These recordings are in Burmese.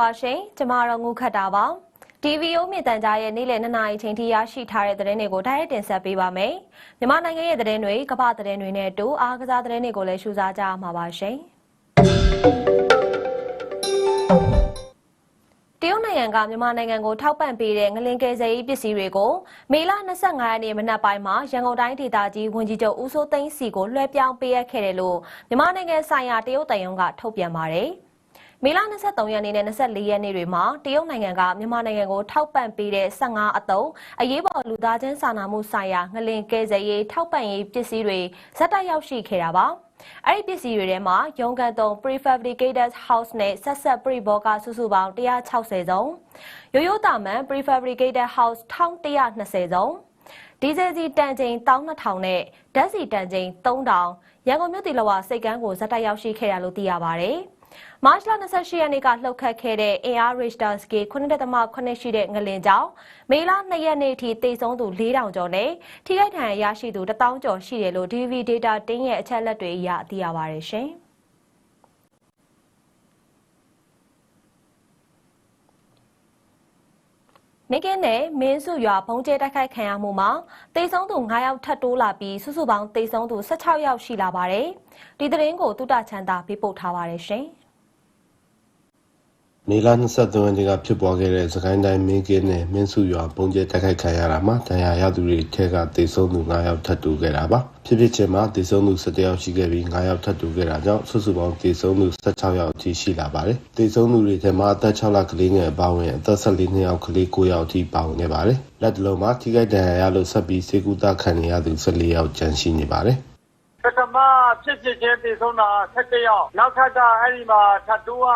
ပါရှင်ကျမတော့ငုခတ်တာပါ DVO မြင့်တန်ကြားရဲ့နေ့လယ်2နာရီချိန်ထိရရှိထားတဲ့သတင်းတွေကိုတိုက်ရိုက်တင်ဆက်ပေးပါမယ်မြန်မာနိုင်ငံရဲ့သတင်းတွေကမ္ဘာသတင်းတွေနဲ့အတူအားကစားသတင်းတွေကိုလည်းရှုစားကြရမှာပါရှင်တရုတ်နိုင်ငံကမြန်မာနိုင်ငံကိုထောက်ပံ့ပေးတဲ့ငလင်ကယ်ဆယ်ရေးပစ္စည်းတွေကိုမေလ25ရက်နေ့မနက်ပိုင်းမှာရန်ကုန်တိုင်းဒေသကြီးဝန်ကြီးချုပ်ဦးစိုးသိန်းစီကိုလွှဲပြောင်းပေးအပ်ခဲ့တယ်လို့မြန်မာနိုင်ငံဆိုင်ရာတရုတ်တရုံကထုတ်ပြန်ပါတယ်။ မေလ23ရက်နေ့နဲ့24ရက်နေ့တွေမှာတရုတ်နိုင်ငံကမြန်မာနိုင်ငံကိုထောက်ပံ့ပေးတဲ့15အတုံးအရေးပေါ်လူသားချင်းစာနာမှုဆိုင်ရာငလင်ကဲဆယ်ရေးထောက်ပံ့ရေးပစ္စည်းတွေဇက်တိုက်ရောက်ရှိခဲ့တာပါ။အဲ့ဒီပစ္စည်းတွေထဲမှာရုံကန်တုံ prefabricated house နဲ့ဆက်ဆက် pre ဘောကစုစုပေါင်း160စုံရိုးရိုးတာမန် prefabricated house 1120စုံဒီဇယ်စီတန်ချိန်12000နဲ့ဓာတ်စီတန်ချိန်3000ရန်ကုန်မြို့တီလဝစိတ်ကမ်းကိုဇက်တိုက်ရောက်ရှိခဲ့တယ်လို့သိရပါတယ်။ မတ်လ28ရက်နေ့ကလှုပ်ခတ်ခဲ့တဲ့အင်အား Richter scale 9.8ရှိတဲ့ငလင်ကြောင့်မေလ2ရက်နေ့ထိတိတ်ဆုံးသူ4000ကျော်နဲ့ထိခိုက်ဒဏ်ရာရရှိသူ1000ကျော်ရှိတယ်လို့ DV data တင်းရဲ့အချက်လက်တွေအရသိရပါတယ်ရှင်။နေကင်းနဲ့မင်းစုရွာဘုံကျဲတိုက်ခိုက်ခံရမှုမှာတေဆုံးသူ9ယောက်ထပ်တိုးလာပြီးစုစုပေါင်းတေဆုံးသူ16ယောက်ရှိလာပါတယ်။ဒီသတင်းကိုတုတချန်တာပေးပို့ထားပါတယ်ရှင်။ မေလ23ရက်နေ့ကဖြစ်ပွားခဲ့တဲ့စကိုင်းတိုင်းမင်းကင်းနယ်မင်းစုရွာပုံကျဲတိုက်ခိုက်ခံရတာမှာတန်ရာရသူတွေထက်ကတေဆုံးသူ9ယောက်ထပ်တူခဲ့တာပါဖြစ်ဖြစ်ချင်းမှာတေဆုံးသူ17ယောက်ရှိခဲ့ပြီး9ယောက်ထပ်တူခဲ့တာကြောင့်စုစုပေါင်းတေဆုံးသူ16ယောက်အထိရှိလာပါတယ်တေဆုံးသူတွေထဲမှာအသက်6လကလေးငယ်အပါအဝင်အသက်14နှစ်ယောက်ကလေး9ယောက်အထိပါဝင်နေပါတယ်လက်တလုံးမှာထိခိုက်ဒဏ်ရာရလို့ဆက်ပြီးစေကူတာခံရသူ14ယောက်ကျန်ရှိနေပါတယ်ပထ မဖြစ်ဖြစ်ချင်းတည်ဆုံးတာ17ယောက်နောက်ထပ်ကအဲ့ဒီမှာထပ်တူးက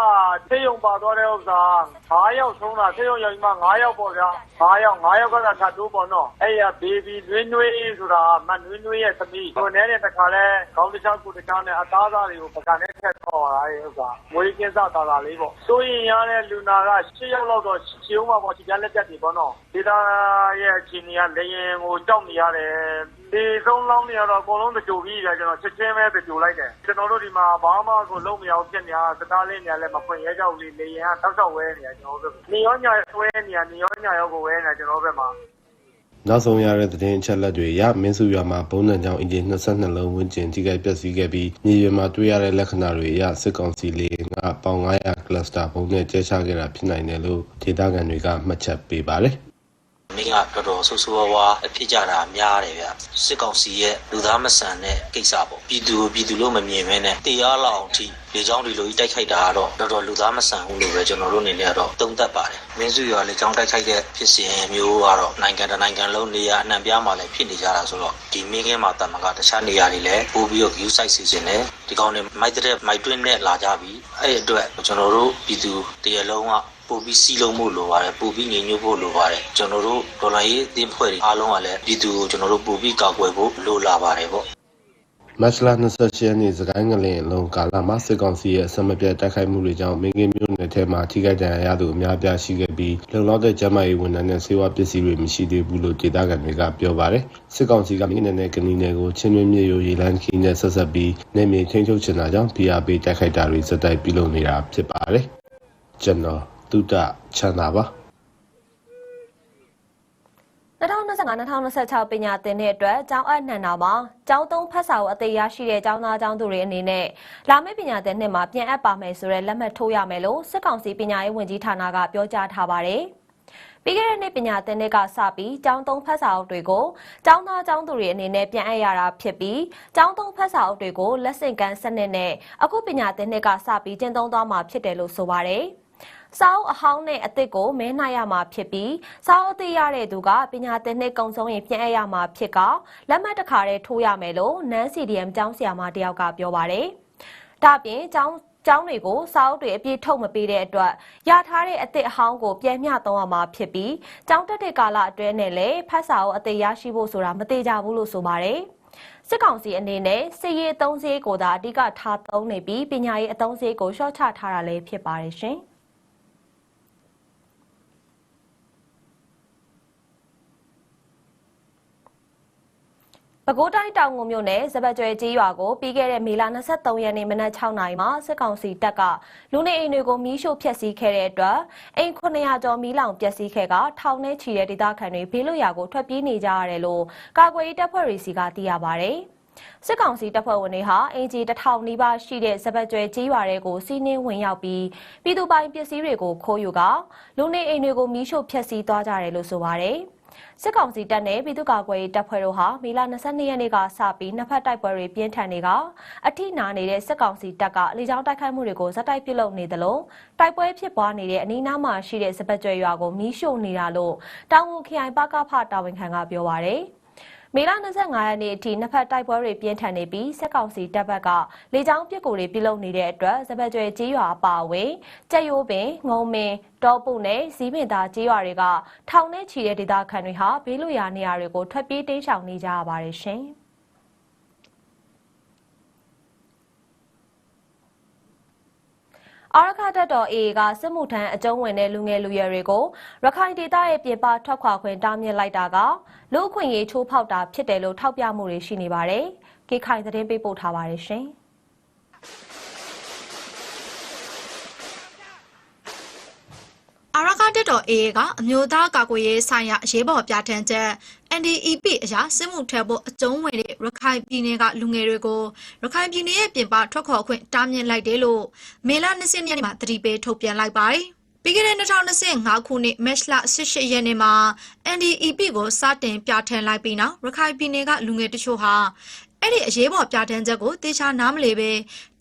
ဆေးရုံပါသွားတဲ့ဥစ္စာ9ယောက်ဆုံးတာဆေးရုံရောက်မှ9ယောက်ပေါ့ဗျာ9ယောက်9ယောက်ကထပ်တူးပေါ့နော်အဲ့ရဘေဘီလွင်းနွေးဆိုတာမနွေးနွေးရဲ့သမီးကိုနဲ့တဲ့တခါလဲခေါင်းတစ်ချောင်းကိုတစ်ချောင်းနဲ့အသားသားတွေကိုပကံနဲ့ထက်ခေါ်တာရဲ့ဥစ္စာမွေးကင်းစားတာလာလေးပေါ့ဆိုရင်ရတဲ့လူနာက10ယောက်လောက်တော့ရှင်းအောင်ပါပေါ့ဒီကလက်တက်တွေပေါ့နော်ဒေတာရဲ့အခြေအနေကလေရင်ကိုကြောက်နေရတယ်ဒီဆုံးလောင်းနေရတော့အကုန်လုံးတကြိုပြီးတယ်ကျွန်တော်ချက်ချင်းပဲတကြိုလိုက်တယ်ကျွန်တော်တို့ဒီမှာဘာမှကိုလုံးမရအောင်ဖြစ်နေတာစတားလေးနေရာလည်းမဖွင့်ရဲကြောက်လေးလေရင်ကတောက်တောက်ဝဲနေရကျွန်တော်တို့နေရောညာဝဲနေရနေရောညာရောကိုဝဲနေကျွန်တော်တို့ဘက်မှာနောက်ဆုံးရတဲ့သတင်းအချက်လက်တွေအရမင်းစုရွာမှာဘုံနှံကြောင်အင်ဂျင်22လုံးဝန်းကျင်ထိခိုက်ပျက်စီးခဲ့ပြီးမြေပြင်မှာတွေ့ရတဲ့လက္ခဏာတွေအရစစ်ကောင်စီလေကပေါင်900ကလစတာဘုံနဲ့ကျဲချခဲ့တာဖြစ်နိုင်တယ်လို့ဒေသခံတွေကမှတ်ချက်ပေးပါတယ် မင်းကတော်တော်ဆိုးဆိုးဝါးဝါအဖြစ်ကြတာများတယ်ဗျစစ်ကောင်စီရဲ့လူသားမဆန်တဲ့ကိစ္စပေါ့ပြည်သူပြည်သူလို့မမြင်မဲနဲ့တရားလောက်အထိလေချောင်းဒီလိုကြီးတိုက်ခိုက်တာကတော့တော်တော်လူသားမဆန်ဘူးလို့ပဲကျွန်တော်တို့အနေနဲ့ကတော့သုံးသပ်ပါတယ်မင်းစုရွာလေချောင်းတိုက်ခိုက်တဲ့ဖြစ်စဉ်မျိုးကတော့နိုင်ငံတနိုင်ငံလုံးနေရာအနှံ့ပြားမှာလည်းဖြစ်နေကြတာဆိုတော့ဒီမင်းကင်းမှာတမကတခြားနေရာတွေလည်းပို့ပြီးတော့ view site စီစဉ်တယ်ဒီကောင်တွေမိုက်တဲ့မိုက်တွင်းနဲ့လာကြပြီအဲ့ဒီအတွက်ကျွန်တော်တို့ပြည်သူတရလုံးက ပို့ပြီးစီလုံးမှုလိုပါတယ်ပို့ပြီးငြိမ်ညွတ်ဖို့လိုပါတယ်ကျွန်တော်တို့ဒေါ်လာရေးအသင်းဖွဲ့တွေအားလုံးကလည်းပြည်သူကိုကျွန်တော်တို့ပို့ပြီးကောက်ွယ်ဖို့လိုလာပါတယ်ပေါ့မတ်လ28ရက်နေ့စကိုင်းငလင်အလုံးကာလမှာစစ်ကောင်စီရဲ့အစမပြတ်တိုက်ခိုက်မှုတွေကြောင့်မင်းကင်းမြို့နယ်ထဲမှာထိခိုက်ဒဏ်ရာရသူအများပြားရှိခဲ့ပြီးလုံလောက်တဲ့ကျန်းမာရေးဝန်ထမ်းနဲ့ဆေးဝါးပစ္စည်းတွေမရှိသေးဘူးလို့ဒေသခံတွေကပြောပါတယ်စစ်ကောင်စီကမင်းနယ်နဲ့ကနီနယ်ကိုချင်းတွင်းမြေရိုးရေလန်းခီးနဲ့ဆက်ဆက်ပြီးနေမြေချင်းချုပ်ချင်တာကြောင့် PRP တိုက်ခိုက်တာတွေစက်တိုက်ပြုလုပ်နေတာဖြစ်ပါတယ်ကျွန်တော် တုဒ္ဒချမ်းသာပါ2025-2026ပညာသင်တဲ့အတွက်ကျောင်းအပ်နှံတာမှာကျောင်းသုံးဖတ်စာကိုအသေးရရှိတဲ့ကျောင်းသားကျောင်းသူတွေအနေနဲ့လာမယ့်ပညာသင်နှစ်မှာပြန်အပ်ပါမယ်ဆိုတဲ့လက်မှတ်ထိုးရမယ်လို့စစ်ကောင်စီပညာရေးဝန်ကြီးဌာနကပြောကြားထားပါတယ်။ပြီးခဲ့တဲ့နှစ်ပညာသင်နှစ်ကစပြီးကျောင်းသုံးဖတ်စာအုပ်တွေကိုကျောင်းသားကျောင်းသူတွေအနေနဲ့ပြန်အပ်ရတာဖြစ်ပြီးကျောင်းသုံးဖတ်စာအုပ်တွေကိုလက်ဆင့်ကမ်းစနစ်နဲ့အခုပညာသင်နှစ်ကစပြီးကျင့်သုံးသွားမှာဖြစ်တယ်လို့ဆိုပါတယ်။ စာအုပ်အဟောင်းနဲ့အသစ်ကိုမဲနှိုက်ရမှာဖြစ်ပြီးစာအုပ်သိရတဲ့သူကပညာသင်နှစ်ကုံဆုံးရင်ပြန်အပ်ရမှာဖြစ်ကလက်မှတ်တစ်ခါတည်းထိုးရမယ်လို့နန်း CDM ကျောင်းဆရာမတယောက်ကပြောပါတယ်။ဒါပြင်ကျောင်းကျောင်းတွေကိုစာအုပ်တွေအပြည့်ထုတ်မပေးတဲ့အတွက်ရထားတဲ့အသစ်အဟောင်းကိုပြန်မျှသုံးရမှာဖြစ်ပြီးကျောင်းတက်တဲ့ကာလအတွင်းနဲ့လည်းဖတ်စာအုပ်အသစ်ရရှိဖို့ဆိုတာမသေးကြဘူးလို့ဆိုပါတယ်။စစ်ကောင်စီအနေနဲ့စစ်ရေးအသုံးစရိတ်ကိုသာအဓိကထားသုံးနေပြီးပညာရေးအသုံးစရိတ်ကိုလျှော့ချထားတာလည်းဖြစ်ပါတယ်ရှင်။ ပဲခူးတိုင်းတောင်ငုံမြို့နယ်စပတ်ကျွဲကြီးရွာကိုပြီးခဲ့တဲ့မေလ23ရက်နေ့မနက်6နာရီမှာစစ်ကောင်စီတပ်ကလူနေအိမ်တွေကိုမီးရှို့ဖျက်ဆီးခဲ့တဲ့အတွက်အိမ်900ကျော်မီးလောင်ပျက်စီးခဲ့ကထောင်ထဲချီတဲ့ဒေသခံတွေဘေးလွတ်ရာကိုထွက်ပြေးနေကြရတယ်လို့ကာကွယ်ရေးတပ်ဖွဲ့တွေစီကသိရပါဗျ။စစ်ကောင်စီတပ်ဖွဲ့ဝင်တွေဟာအင်ဂျီတစ်ထောင်နီးပါးရှိတဲ့စပတ်ကျွဲကြီးရွာတွေကိုစီးနင်းဝင်ရောက်ပြီးပြည်သူပိုင်ပစ္စည်းတွေကိုခိုးယူကလူနေအိမ်တွေကိုမီးရှို့ဖျက်ဆီးသွားကြတယ်လို့ဆိုပါတယ်။ စစ်ကောင်စီတပ်နဲ့ပြည်သူ့ကာကွယ်ရေးတပ်ဖွဲ့တို့ဟာမေလ22ရက်နေ့ကစပြီးနှစ်ဖက်တိုက်ပွဲတွေပြင်းထန်နေကအထိနာနေတဲ့စစ်ကောင်စီတပ်ကလေကြောင်းတိုက်ခိုက်မှုတွေကိုဇက်တိုက်ပြုလုပ်နေသလိုတိုက်ပွဲဖြစ်ပွားနေတဲ့အနီးအနားမှာရှိတဲ့စပတ်ကျွဲရွာကိုမီးရှို့နေတာလို့တောင်ငူခရိုင်ပကဖတာဝန်ခံကပြောပါရယ် မေလ25ရက်နေ့အထိနှစ်ဖက်တိုက်ပွဲတွေပြင်းထန်နေပြီးစစ်ကောင်စီတပ်ဘက်ကလေကြောင်းပစ်ကူတွေပြုလုပ်နေတဲ့အတွက်စပတ်ကျွဲကြီးရွာအပါအဝင်ကြက်ရိုးပင်ငုံမင်တောပုနဲ့ဇီးပင်သားကြီးရွာတွေကထောင်နဲ့ချီတဲ့ဒေသခံတွေဟာဘေးလွတ်ရာနေရာတွေကိုထွက်ပြေးတိမ်းရှောင်နေကြရပါတယ်ရှင်။ အာရခတက်တော် AA ကစစ်မှုထမ်းအကျုံးဝင်တဲ့လူငယ်လူရွယ်တွေကိုရခိုင်ဒေသရဲ့ပြင်ပထွက်ခွာခွင့်တားမြစ်လိုက်တာကလူအခွင့်အရေးချိုးဖောက်တာဖြစ်တယ်လို့ထောက်ပြမှုတွေရှိနေပါတယ်။ကေခိုင်သတင်းပေးပို့ထားပါတယ်ရှင်။အာရကတက်တော် AA ကအမျိုးသားကာကွယ်ရေးဆိုင်ရာအရေးပေါ်ပြဋ္ဌာန်းချက် NDEP အရာစစ်မှုထမ်းဖို့အကျုံးဝင်တဲ့ရခိုင်ပြည်နယ်ကလူငယ်တွေကိုရခိုင်ပြည်နယ်ရဲ့ပြင်ပထွက်ခေါ်ခွင့်တားမြစ်လိုက်တယ်လို့မေလ20ရက်နေ့မှာတတိပေးထုတ်ပြန်လိုက်ပါတယ်။ပြီးခဲ့တဲ့2025ခုနှစ်မတ်လ18ရက်နေ့မှာ NDEP ကိုစတင်ပြဋ္ဌာန်းလိုက်ပြီးနောက်ရခိုင်ပြည်နယ်ကလူငယ်တချို့ဟာ အဲ့ဒီအရေးပေါ်ပြဋ္ဌာန်းချက်ကိုတေချာနားမလည်ပဲ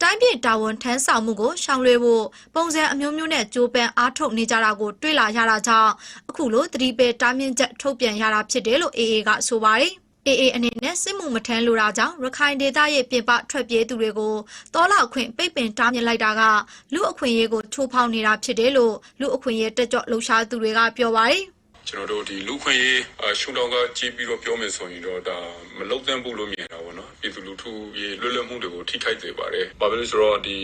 တိုင်းပြည်တာဝန်ထမ်းဆောင်မှုကိုရှောင်လွှဲဖို့ပုံစံအမျိုးမျိုးနဲ့ကြိုးပမ်းအားထုတ်နေကြတာကိုတွေ့လာရတာကြောင့်အခုလိုသတိပေးတားမြစ်ချက်ထုတ်ပြန်ရတာဖြစ်တယ်လို့ AA ကဆိုပါတယ်။ AA အနေနဲ့စစ်မှုမထမ်းလိုတာကြောင့်ရခိုင်ဒေသရဲ့ပြင်ပထွက်ပြေးသူတွေကိုတောလောက်ခွင့်ပိတ်ပင်တားမြစ်လိုက်တာကလူအခွင့်အရေးကိုထိုးဖောက်နေတာဖြစ်တယ်လို့လူအခွင့်အရေးတက်ကြွလှုပ်ရှားသူတွေကပြောပါတယ်။ ကျွန်တော်တို့ဒီလူခွင့်ရေးရှုံတောင်ကကြည့်ပြီးတော့ပြောမယ်ဆိုရင်တော့ဒါမလုံသင့်ဘူးလို့မြင်တာပေါ့နော်ပြည်သူလူထုရေလွတ်လပ်မှုတွေကိုထိခိုက်စေပါတယ်။ဘာဖြစ်လို့ဆိုတော့ဒီ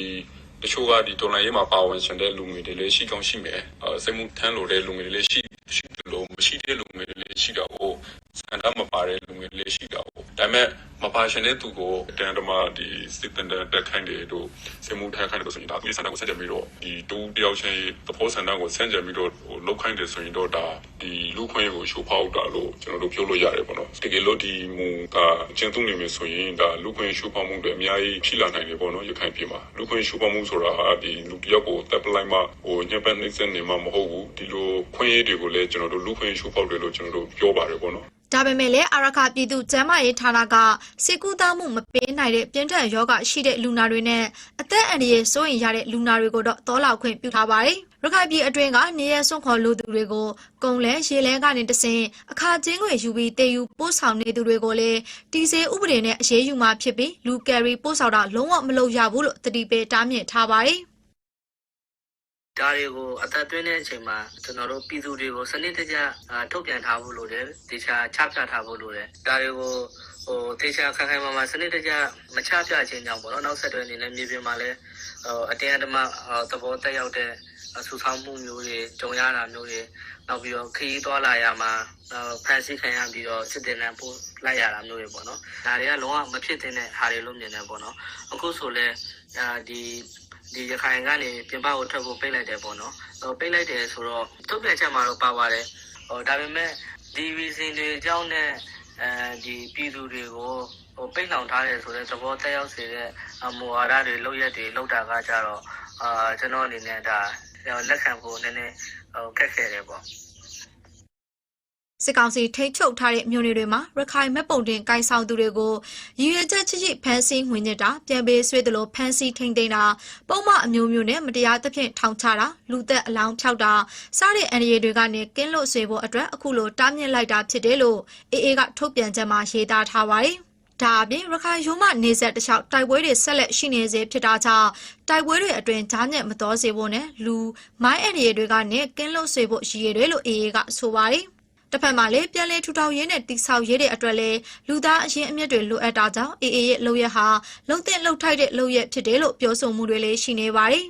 တချို့ကဒီတော်လိုင်းရေးမှာပါဝင်ရှင်တဲ့လူငယ်တွေလည်းရှိကောင်းရှိမယ်။အဲစိတ်မှုထမ်းလို့တဲ့လူငယ်တွေလည်းရှိရှိတယ်လို့မရှိတဲ့လူငယ်တွေ လည်းရှိတာကိုစံတမ်းမပါတဲ့လူငယ်တွေလည်းရှိတာကိုဒါပေမဲ့မပါရှင်တဲ့သူကိုတန်တမာဒီစစ်တန်တက်ခိုင်းတယ်တို့စိတ်မှုထမ်းခိုင်းတယ်ဆိုရင်ဒါသူစံတမ်းကိုဆက်ကြပြီးတော့ဒီတူတယောက်ချင်းသဘောစံတမ်းကိုဆန့်ကျင်ပြီးတော့ဟိုလောက်ခိုင်းတယ်ဆိုရင်တော့ဒါဒီလူခွင့်ရေးကိုရှုံဖောက်တာလို့ကျွန်တော်တို့ပြောလို့ရတယ်ပေါ့နော်တကယ်လို့ဒီမူကအကျဉ်းသုံးနေမယ်ဆိုရင်ဒါလူခွင့်ရှုံဖောက်မှုတွေအများကြီးဖြစ်လာနိုင်တယ်ပေါ့နော်ရခိုင်ပြည်မှာလူခွင့်ရှုံဖောက်မှုဆိုတာဟာဒီလူတယောက်ကိုတပ်ပလိုက်မှဟိုညက်ပတ်နှိမ့်စက်နေမှာမဟုတ်ဘူးဒီလိုခွင့်ရေးတွေကိုလည်းကျွန်တော်တို့လူခွင့်ရှုံဖောက်တယ်လို့ကျွန်တော်တို့ပြောပါတယ်ပေါ့နော်ဒါပေမဲ့လည်းအာရခပြည်သူ့ကျန်းမာရေးဌာနကစေကူသားမှုမပေးနိုင်တဲ့ပြင်းထန်ယောဂရှိတဲ့လူနာတွေနဲ့အသက်အန္တရာယ်စိုးရိမ်ရတဲ့လူနာတွေကိုတော့တောလောက်ခွင့်ပြုထားပါတယ်။ရခိုင်ပြည်အတွင်းကနေရစွန့်ခေါ်လူသူတွေကိုကုံလဲရေလဲကနေတဆင်အခါချင်းတွေယူပြီးတည်ယူပို့ဆောင်နေသူတွေကိုလည်းတီစေဥပဒေနဲ့အရေးယူမှဖြစ်ပြီးလူကယ်ရီပို့ဆောင်တာလုံးဝမလုပ်ရဘူးလို့တတိပေးတားမြစ်ထားပါတယ်။ ဒါတွေကိုအသက်သွင်းတဲ့အချိန်မှာကျွန်တော်တို့ပြည်သူတွေကိုစနစ်တကျအာထုတ်ပြန်ထားဖို့လိုတယ်ဒေချာချပြထားဖို့လိုတယ်ဒါတွေကိုဟိုဒေချာခိုင်ခိုင်မာမာစနစ်တကျမချပြခြင်းကြောင့်ပေါ့နော်နောက်ဆက်တွဲအနေနဲ့မြေပြင်မှာလည်းဟိုအတင်းအဓမ္မသဘောတက်ရောက်တဲ့ဆူဆောင်းမှုမျိုးတွေကြုံရတာမျိုးတွေနောက်ပြီးတော့ခရီးသွားလာရမှာဖန်ဆီးခံရပြီးတော့စစ်တင်နဲ့ပို့လိုက်ရတာမျိုးတွေပေါ့နော်ဒါတွေကလုံးဝမဖြစ်သင့်တဲ့ဟာတွေလို့မြင်တယ်ပေါ့နော်အခုဆိုလဲအာဒီ ဒီရခိုင်ကနေပြင်ပကိုထွက်ဖို့ပိတ်လိုက်တယ်ပေါ့နော်ဟိုပိတ်လိုက်တယ်ဆိုတော့ထုတ်ပြန်ချက်မှာတော့ပါပါတယ်ဟိုဒါပေမဲ့ဒီဗီဇင်တွေအကြောင်းနဲ့အဲဒီပြည်သူတွေကိုဟိုပိတ်လောင်ထားတယ်ဆိုတဲ့သဘောတက်ရောက်စေတဲ့မူဝါဒတွေလောက်ရက်တွေလောက်တာကကြတော့အာကျွန်တော်အနေနဲ့ဒါလက်ခံဖို့နည်းနည်းဟိုခက်ခဲတယ်ပေါ့ စစ်ကောင်စီထိတ်ချုပ်ထားတဲ့မြို့နယ်တွေမှာရခိုင်မဲ့ပုံတင်ကိုင်ဆောင်သူတွေကိုရည်ရွယ်ချက်ချစ်ချစ်ဖမ်းဆီးဝင်ညစ်တာပြန်ပေးဆွေးတယ်လို့ဖမ်းဆီးထိန်သိမ်းတာပုံမှန်အမျိုးမျိုးနဲ့မတရားသဖြင့်ထောင်ချတာလူသက်အလောင်းဖြောက်တာစတဲ့အန္တရာယ်တွေကနေကင်းလွတ်စေဖို့အတွက်အခုလိုတားမြစ်လိုက်တာဖြစ်တယ်လို့အေအေကထုတ်ပြန်ချက်မှာရေးသားထားပါတယ်ဒါအပြင်ရခိုင်ရုံးမနေဆက်တလျှောက်တိုက်ပွဲတွေဆက်လက်ရှိနေစေဖြစ်တာကြောင့်တိုက်ပွဲတွေအတွင်းဂျားညက်မတော်စေဖို့နဲ့လူမိုင်းအန်ရီတွေကနေကင်းလွတ်စေဖို့ရည်ရွယ်တယ်လို့အေအေကဆိုပါတယ် တစ်ဖက်မှာလည်းပြန်လည်ထူထောင်ရေးနဲ့တိဆောက်ရေးတဲ့အတွက်လည်းလူသားအရင်အမြင့်တွေလိုအပ်တာကြောင့်အေအေရဲ့လုပ်ရက်ဟာလုံတဲ့လုံထိုက်တဲ့လုပ်ရက်ဖြစ်တယ်လို့ပြောဆိုမှုတွေလည်းရှိနေပါတယ်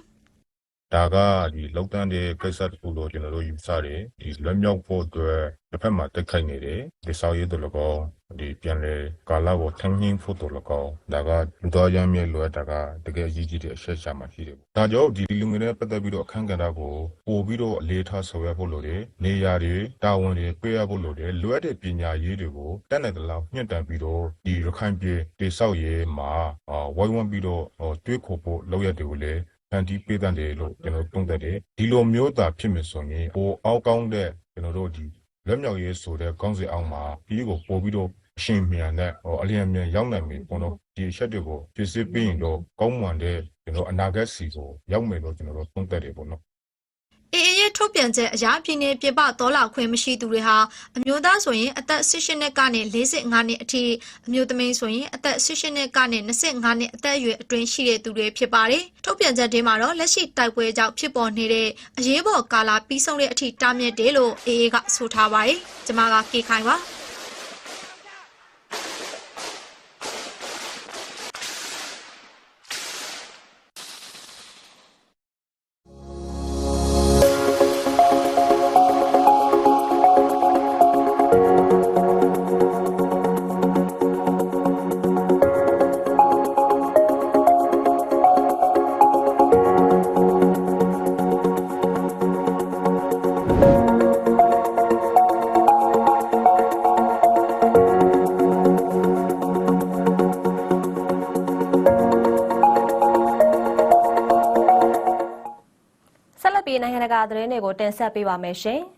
ဒါကဒီလောက်တန်းတဲ့ကိစ္စတစ်ခုလို့ကျွန်တော်တို့ယူဆတယ်ဒီလွတ်မြောက်ဖို့အတွက်တစ်ဖက်မှာတက်ခိုက်နေတယ်ဒီဆောင်ရည်တို့လကောဒီပြန်လေကာလာကိုထင်းနှင်းဖို့တို့လကောဒါကလူတော်ရမ်းမြေလွယ်တာကတကယ်အရေးကြီးတဲ့အချက်ရှာမှရှိတယ်ဒါကြောင့်ဒီလူငယ်တွေပတ်သက်ပြီးတော့အခန်းကဏ္ဍကိုပို့ပြီးတော့အလေးထားဆောင်ရွက်ဖို့လိုတယ်နေရာတွေတာဝန်တွေပေးရဖို့လိုတယ်လွယ်တဲ့ပညာရေးတွေကိုတက်နိုင်တဲ့လောက်ညှင့်တန်ပြီးတော့ဒီရခိုင်ပြည်တိဆောက်ရေးမှာအာဝိုင်းဝန်းပြီးတော့ဟောတွေးခေါ်ဖို့လောက်ရတယ်ကိုလည်း ဖန်တီးပေးတတ်တယ်လို့ကျွန်တော်သုံးသပ်တယ်ဒီလိုမျိုးသာဖြစ်မယ်ဆိုရင်ပိုအောက်ကောင်းတဲ့ကျွန်တော်တို့ဒီလက်မြောက်ရေးဆိုတဲ့ကောင်းစီအောင်မှာပြီးကိုပို့ပြီးတော့အရှင်မြန်တဲ့ဟောအလျင်မြန်ရောက်နိုင်ပြီပေါ့နော်ဒီအချက်တွေကိုပြည့်စုံပြီးရင်တော့ကောင်းမွန်တဲ့ကျွန်တော်အနာဂတ်စီကိုရောက်မယ်လို့ကျွန်တော်တို့သုံးသပ်တယ်ပေါ့နော် အေအေရဲ့ထုတ်ပြန်ချက်အရာပြည်နယ်ပြပတော်လာခွင့်မရှိသူတွေဟာအမျိုးသားဆိုရင်အသက်18နှစ်ကနေ45နှစ်အထိအမျိုးသမီးဆိုရင်အသက်18နှစ်ကနေ25နှစ်အသက်အရွယ်အတွင်းရှိတဲ့သူတွေဖြစ်ပါတယ်။ထုတ်ပြန်ချက်ထဲမှာတော့လက်ရှိတိုက်ပွဲကြောင့်ဖြစ်ပေါ်နေတဲ့အရေးပေါ်ကာလပြီးဆုံးတဲ့အထိတားမြစ်တယ်လို့အေအေကဆိုထားပါတယ်။ကျွန်မကကေခိုင်ပါ က်ပြီးနိုင်ငံတကာသတင်းတွေကိုတင်ဆက်ပေးပါမယ်ရှင်။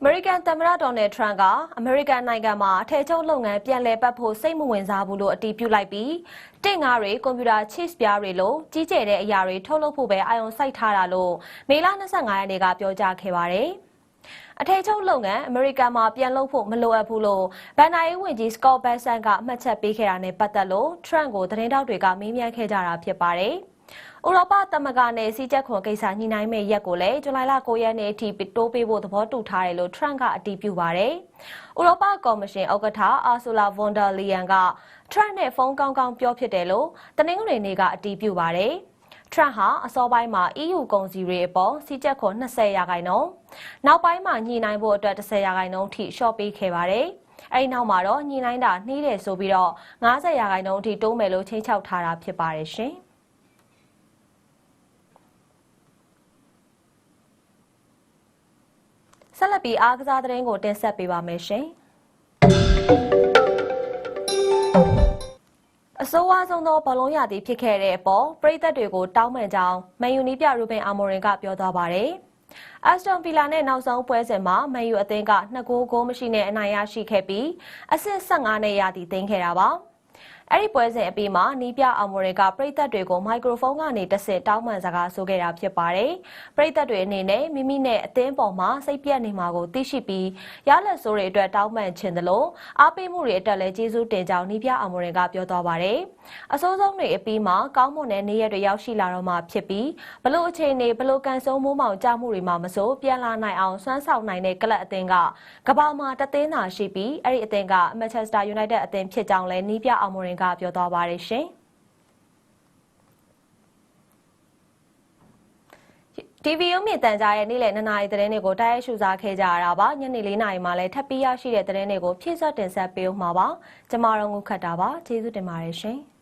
အမေရိကန်သမ္မတဒေါ်နယ်ထရန့်ကအမေရိကန်နိုင်ငံမှာအထည်ချုပ်လုပ်ငန်းပြန်လည်ပတ်ဖို့စိတ်မဝင်စားဘူးလို့အတည်ပြုလိုက်ပြီးတင့်ငါးတွေကွန်ပျူတာ chips ပြားတွေလိုကြီးကျယ်တဲ့အရာတွေထုတ်လုပ်ဖို့ပဲအာရုံစိုက်ထားတာလို့မေလ25ရက်နေ့ကပြောကြားခဲ့ပါတယ်။အထည်ချုပ်လုပ်ငန်းအမေရိကန်မှာပြန်လုပ်ဖို့မလိုအပ်ဘူးလို့ဗန်နာရေးဝန်ကြီးစကော့ဘတ်ဆန်ကအမှတ်ချက်ပေးခဲ့တာနဲ့ပတ်သက်လို့ထရန့်ကိုသတင်းတောက်တွေကမေးမြန်းခဲ့ကြတာဖြစ်ပါတယ်။ ဥရောပသမဂ္ဂနဲ့စီးချက်ခွန်ကိစ္စညှိနှိုင်းမဲ့ရက်ကိုလည်းဇူလိုင်လ9ရက်နေ့အထိတိုးပေးဖို့သဘောတူထားတယ်လို့ထရန့်ကအတည်ပြုပါတယ်။ဥရောပကော်မရှင်ဥက္ကဋ္ဌအာဆူလာဗွန်ဒါလီယန်ကထရန့်နဲ့ဖုန်းကောင်းကောင်းပြောဖြစ်တယ်လို့တနင်္ဂနွေနေ့ကအတည်ပြုပါတယ်။ထရန့်ဟာအစောပိုင်းမှာ EU ကုန်စည်တွေအပေါ်စီးချက်ခွန်20ရာခိုင်နှုန်းနောက်ပိုင်းမှာညှိနှိုင်းဖို့အတွက်10ရာခိုင်နှုန်းထိလျှော့ပေးခဲ့ပါတယ်။အဲဒီနောက်မှာတော့ညှိနှိုင်းတာနှီးတယ်ဆိုပြီးတော့90ရာခိုင်နှုန်းအထိတိုးမယ်လို့ချိန်ချောက်ထားတာဖြစ်ပါတယ်ရှင်။ ဆက်လက်ပြီးအားကစားသတင်းကိုတင်ဆက်ပေးပါမယ်ရှင်။အဆိုးဝါးဆုံးသောဘလုံးရာသီဖြစ်ခဲ့တဲ့အပေါ်ပြည်သက်တွေကိုတောင်းပန်ကြောင်းမန်ယူနီးပြရူဘင်အာမိုရင်ကပြောသွားပါတယ်။အက်စတန်ဗီလာနဲ့နောက်ဆုံးပွဲစဉ်မှာမန်ယူအသင်းက2ဂိုးဂိုးမရှိနဲ့အနိုင်ရရှိခဲ့ပြီးအဆင့်15နဲ့ရာသီသိမ်းခဲ့တာပါ။ အဲ့ဒီပွဲစဉ်အပြီးမှာနီးပြအောင်မိုရင်ကပြည်သက်တွေကိုမိုက်ခရိုဖုန်းကနေတဆင့်တောင်းပန်စကားဆိုခဲ့တာဖြစ်ပါတယ်။ပြည်သက်တွေအနေနဲ့မိမိနဲ့အသင်းပေါ်မှာစိတ်ပြက်နေမှာကိုသိရှိပြီးရလက်ဆိုးတွေအတွက်တောင်းပန်ခြင်းသလိုအားပေးမှုတွေအတွက်လည်းကျေးဇူးတင်ကြောင်းနီးပြအောင်မိုရင်ကပြောသွားပါတယ်။အဆိုးဆုံးတွေအပြီးမှာကောင်းမွန်တဲ့နေ့ရက်တွေရောက်ရှိလာတော့မှဖြစ်ပြီးဘလို့အခြေအနေဘလို့ကန်ဆုံးမိုးမောင်ကြမှုတွေမှာမစိုးပြန်လာနိုင်အောင်စွမ်းဆောင်နိုင်တဲ့ကလပ်အသင်းကကဘာမှာတသင်းသာရှိပြီးအဲ့ဒီအသင်းကမန်ချက်စတာယူနိုက်တက်အသင်းဖြစ်ကြောင်းလည်းနီးပြအောင်မိုရင်ကပြောသွားပါတယ်ရှင်။ TV ရုံးမြင့်တန်ကြားရဲ့နေ့လယ်2နာရီသတင်းတွေကိုတိုက်ရိုက်ရှုစားခဲ့ကြရတာပါညနေ4နာရီမှာလည်းထပ်ပြီးရရှိတဲ့သတင်းတွေကိုဖြည့်စွက်တင်ဆက်ပေးဦးမှာပါကျမတို့ငုခတ်တာပါကျေးဇူးတင်ပါတယ်ရှင်။